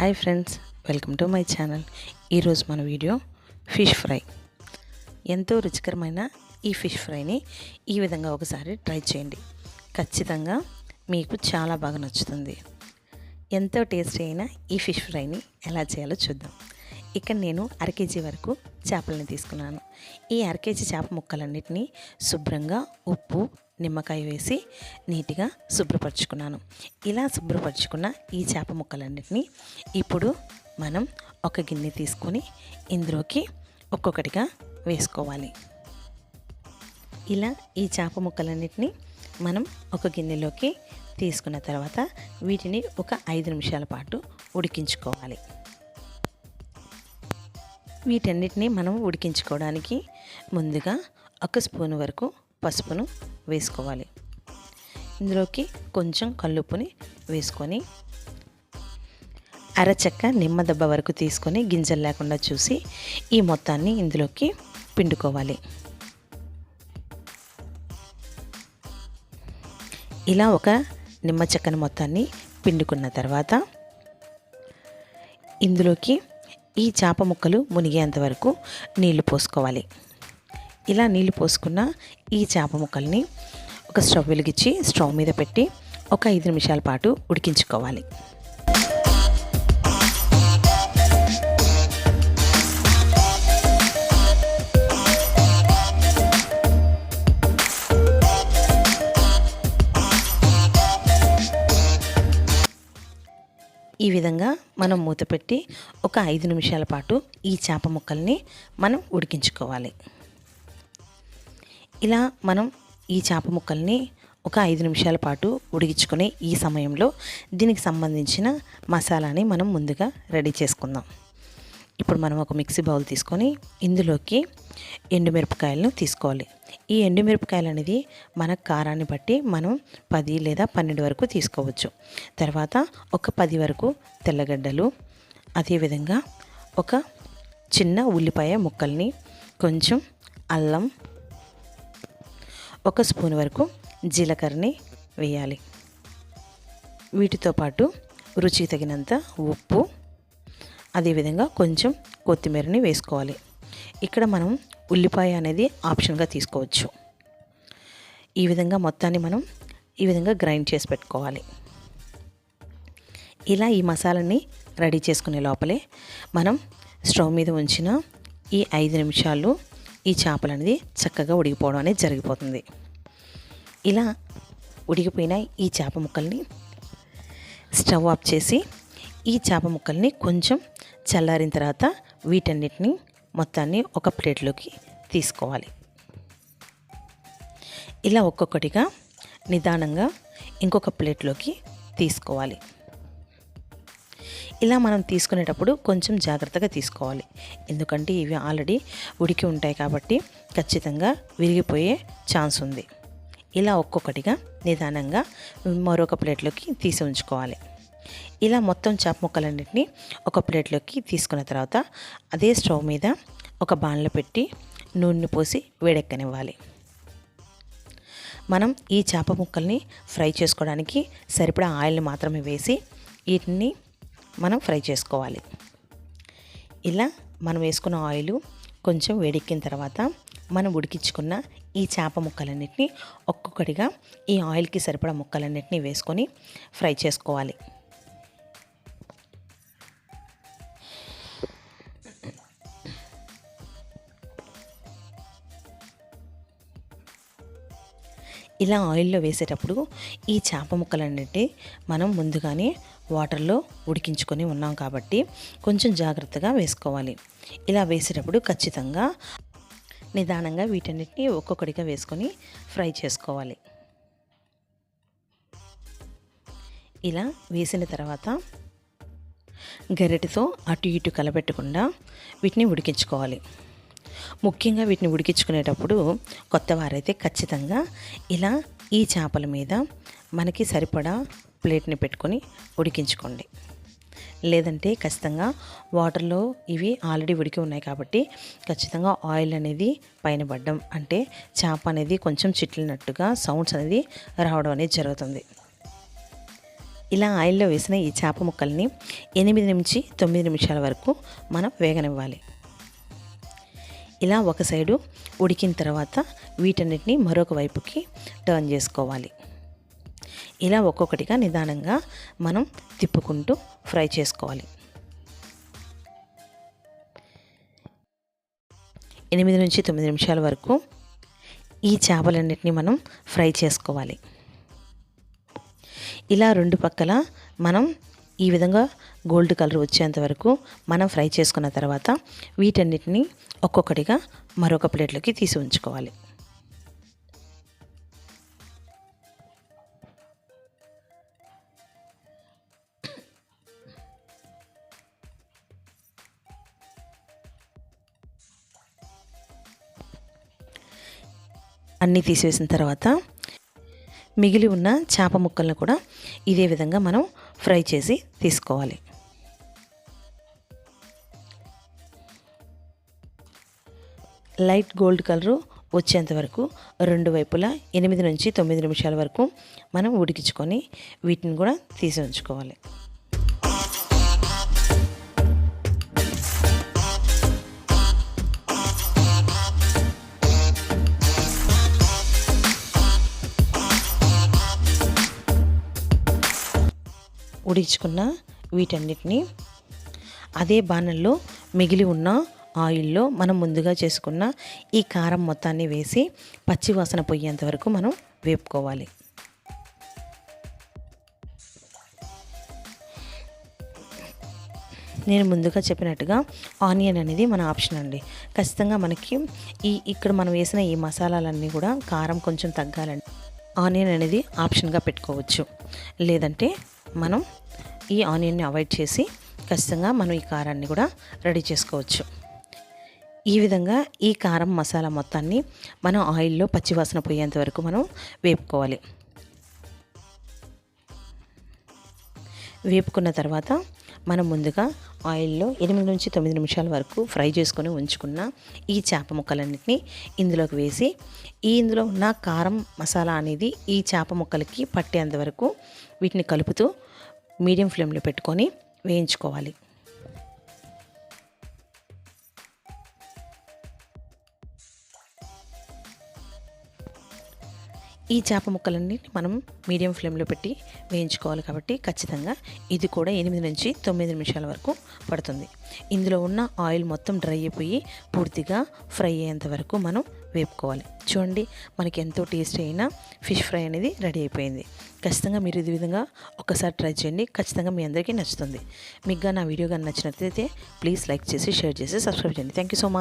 Hi friends welcome to my channel. ఈరోజు మన video fish fry. ఎంతో రుచికరమైన ఈ ఫిష్ ఫ్రైని ఈ విధంగా ఒకసారి ట్రై చేయండి. ఖచ్చితంగా మీకు చాలా బాగా నచ్చుతుంది. ఎంతో టేస్టీ అయిన ఈ ఫిష్ ఫ్రైని ఎలా చేయాలో చూద్దాం. ఇక్కడ నేను అర కేజీ వరకు చేపలని తీసుకున్నాను. ఈ అర కేజీ చేప ముక్కలన్నిటినీ శుభ్రంగా ఉప్పు నిమ్మకాయ వేసి నీట్గా శుభ్రపరచుకున్నాను. ఇలా శుభ్రపరచుకున్న ఈ చేప ముక్కలన్నిటినీ ఇప్పుడు మనం ఒక గిన్నె తీసుకొని ఇందులోకి ఒక్కొక్కటిగా వేసుకోవాలి. ఇలా ఈ చేప ముక్కలన్నిటినీ మనం ఒక గిన్నెలోకి తీసుకున్న తర్వాత వీటిని ఒక ఐదు నిమిషాల పాటు ఉడికించుకోవాలి. వీటన్నిటిని మనం ఉడికించుకోవడానికి ముందుగా ఒక స్పూన్ వరకు పసుపును వేసుకోవాలి. ఇందులోకి కొంచెం కల్లుప్పుని వేసుకొని అరచక్క నిమ్మ దెబ్బ వరకు తీసుకొని గింజలు లేకుండా చూసి ఈ మొత్తాన్ని ఇందులోకి పిండుకోవాలి. ఇలా ఒక నిమ్మ చెక్కని మొత్తాన్ని పిండుకున్న తర్వాత ఇందులోకి ఈ చేప ముక్కలు మునిగేంత వరకు నీళ్ళు పోసుకోవాలి. ఇలా నీళ్ళు పోసుకున్న ఈ చేప ముక్కల్ని ఒక స్టవ్ వెలిగించి స్టవ్ మీద పెట్టి ఒక ఐదు నిమిషాల పాటు ఉడికించుకోవాలి. ఈ విధంగా మనం మూత పెట్టి ఒక ఐదు నిమిషాల పాటు ఈ చేప ముక్కల్ని మనం ఉడికించుకోవాలి. ఇలా మనం ఈ చేప ముక్కల్ని ఒక ఐదు నిమిషాల పాటు ఉడికించుకునే ఈ సమయంలో దీనికి సంబంధించిన మసాలాని మనం ముందుగా రెడీ చేసుకుందాం. ఇప్పుడు మనం ఒక మిక్సీ బౌల్ తీసుకొని ఇందులోకి ఎండుమిరపకాయలను తీసుకోవాలి. ఈ ఎండుమిరపకాయలు అనేది మన కారాన్ని బట్టి మనం పది లేదా పన్నెండు వరకు తీసుకోవచ్చు. తర్వాత ఒక పది వరకు తెల్లగడ్డలు అదేవిధంగా ఒక చిన్న ఉల్లిపాయ ముక్కల్ని కొంచెం అల్లం ఒక స్పూన్ వరకు జీలకర్రని వేయాలి. వీటితో పాటు రుచికి తగినంత ఉప్పు అదేవిధంగా కొంచెం కొత్తిమీరని వేసుకోవాలి. ఇక్కడ మనం ఉల్లిపాయ అనేది ఆప్షన్గా తీసుకోవచ్చు. ఈ విధంగా మొత్తాన్ని మనం ఈ విధంగా గ్రైండ్ చేసి పెట్టుకోవాలి. ఇలా ఈ మసాలాని రెడీ చేసుకునే లోపలే మనం స్టవ్ మీద ఉంచిన ఈ ఐదు నిమిషాలు ఈ చేపలు అనేది చక్కగా ఉడికిపోవడం అనేది జరిగిపోతుంది. ఇలా ఉడికిపోయిన ఈ చేప ముక్కల్ని స్టవ్ ఆఫ్ చేసి ఈ చేప ముక్కల్ని కొంచెం చల్లారిన తర్వాత వీటన్నిటిని మొత్తాన్ని ఒక ప్లేట్లోకి తీసుకోవాలి. ఇలా ఒక్కొక్కటిగా నిదానంగా ఇంకొక ప్లేట్లోకి తీసుకోవాలి. ఇలా మనం తీసుకునేటప్పుడు కొంచెం జాగ్రత్తగా తీసుకోవాలి. ఎందుకంటే ఇవి ఆల్రెడీ ఉడికి ఉంటాయి కాబట్టి ఖచ్చితంగా విరిగిపోయే ఛాన్స్ ఉంది. ఇలా ఒక్కొక్కటిగా నిదానంగా మరొక ప్లేట్లోకి తీసి ఉంచుకోవాలి. ఇలా మొత్తం చేప ముక్కలన్నింటినీ ఒక ప్లేట్లోకి తీసుకున్న తర్వాత అదే స్టవ్ మీద ఒక బాణలో పెట్టి నూనె పోసి వేడెక్కనివ్వాలి. మనం ఈ చేప ముక్కల్ని ఫ్రై చేసుకోవడానికి సరిపడా ఆయిల్ని మాత్రమే వేసి వీటిని మనం ఫ్రై చేసుకోవాలి. ఇలా మనం వేసుకున్న ఆయిల్ కొంచెం వేడెక్కిన తర్వాత మనం ఉడికించుకున్న ఈ చేప ముక్కలన్నిటిని ఒక్కొక్కటిగా ఈ ఆయిల్కి సరిపడా ముక్కలన్నింటినీ వేసుకొని ఫ్రై చేసుకోవాలి. ఇలా ఆయిల్లో వేసేటప్పుడు ఈ చేప ముక్కలన్నిటి మనం ముందుగానే వాటర్లో ఉడికించుకొని ఉన్నాం కాబట్టి కొంచెం జాగ్రత్తగా వేసుకోవాలి. ఇలా వేసేటప్పుడు ఖచ్చితంగా నిదానంగా వీటన్నిటిని ఒక్కొక్కటిగా వేసుకొని ఫ్రై చేసుకోవాలి. ఇలా వేసిన తర్వాత గరిటెతో అటు ఇటు కలబెట్టకుండా వీటిని ఉడికించుకోవాలి. ముఖ్యంగా వీటిని ఉడికించుకునేటప్పుడు కొత్త వారైతే ఖచ్చితంగా ఇలా ఈ చేపల మీద మనకి సరిపడా ప్లేట్ని పెట్టుకొని ఉడికించుకోండి. లేదంటే ఖచ్చితంగా వాటర్లో ఇవి ఆల్రెడీ ఉడికి ఉన్నాయి కాబట్టి ఖచ్చితంగా ఆయిల్ అనేది పైన పడ్డం. అంటే చేప అనేది కొంచెం చిట్లినట్టుగా సౌండ్స్ అనేది రావడం అనేది జరుగుతుంది. ఇలా ఆయిల్లో వేసిన ఈ చేప ముక్కల్ని ఎనిమిది నుంచి తొమ్మిది నిమిషాల వరకు మనం వేగనివ్వాలి. ఇలా ఒక సైడు ఉడికిన తర్వాత వీటన్నిటిని మరొక వైపుకి టర్న్ చేసుకోవాలి. ఇలా ఒక్కొక్కటిగా నిదానంగా మనం తిప్పుకుంటూ ఫ్రై చేసుకోవాలి. ఎనిమిది నుంచి తొమ్మిది నిమిషాల వరకు ఈ చేపలన్నిటిని మనం ఫ్రై చేసుకోవాలి. ఇలా రెండు పక్కల మనం ఈ విధంగా గోల్డ్ కలర్ వచ్చేంత వరకు మనం ఫ్రై చేసుకున్న తర్వాత వీటన్నిటిని ఒక్కొక్కటిగా మరొక ప్లేట్లోకి తీసి ఉంచుకోవాలి. అన్నీ తీసివేసిన తర్వాత మిగిలి ఉన్న చేప ముక్కలను కూడా ఇదే విధంగా మనం ఫ్రై చేసి తీసుకోవాలి. లైట్ గోల్డ్ కలరు వచ్చేంత వరకు రెండు వైపులా ఎనిమిది నుంచి తొమ్మిది నిమిషాల వరకు మనం ఉడికించుకొని వీటిని కూడా తీసి ఉంచుకోవాలి. ఉడికించుకున్న వీటన్నిటిని అదే బాణల్లో మిగిలి ఉన్న ఆయిల్లో మనం ముందుగా చేసుకున్న ఈ కారం మొత్తాన్ని వేసి పచ్చివాసన పోయేంత వరకు మనం వేపుకోవాలి. నేను ముందుగా చెప్పినట్టుగా ఆనియన్ అనేది మన ఆప్షన్ అండి. ఖచ్చితంగా మనకి ఈ ఇక్కడ మనం వేసిన ఈ మసాలాలన్నీ కూడా కారం కొంచెం తగ్గాలండి. ఆనియన్ అనేది ఆప్షన్గా పెట్టుకోవచ్చు. లేదంటే మనం ఈ ఆనియన్ని అవాయిడ్ చేసి ఖచ్చితంగా మనం ఈ కారాన్ని కూడా రెడీ చేసుకోవచ్చు. ఈ విధంగా ఈ కారం మసాలా మొత్తాన్ని మనం ఆయిల్లో పచ్చివాసన పోయేంత వరకు మనం వేపుకోవాలి. వేపుకున్న తర్వాత మనం ముందుగా ఆయిల్లో ఎనిమిది నుంచి తొమ్మిది నిమిషాల వరకు ఫ్రై చేసుకొని ఉంచుకున్న ఈ చేప ముక్కలన్నింటినీ ఇందులోకి వేసి ఈ ఇందులో ఉన్న కారం మసాలా అనేది ఈ చేప ముక్కలకి పట్టేంత వరకు వీటిని కలుపుతూ మీడియం ఫ్లేమ్లో పెట్టుకొని వేయించుకోవాలి. ఈ చేప ముక్కలన్నీ మనం మీడియం ఫ్లేమ్లో పెట్టి వేయించుకోవాలి కాబట్టి ఖచ్చితంగా ఇది కూడా ఎనిమిది నుంచి తొమ్మిది నిమిషాల వరకు పడుతుంది. ఇందులో ఉన్న ఆయిల్ మొత్తం డ్రై అయిపోయి పూర్తిగా ఫ్రై అయ్యేంత వరకు మనం వేపుకోవాలి. చూడండి మనకి ఎంతో టేస్టీ అయిన ఫిష్ ఫ్రై అనేది రెడీ అయిపోయింది. ఖచ్చితంగా మీరు ఇది విధంగా ఒకసారి ట్రై చేయండి. ఖచ్చితంగా మీ అందరికీ నచ్చుతుంది. మీకు నా వీడియో కానీ నచ్చినట్లయితే ప్లీజ్ లైక్ చేసి షేర్ చేసి సబ్స్క్రైబ్ చేయండి. Thank you so much.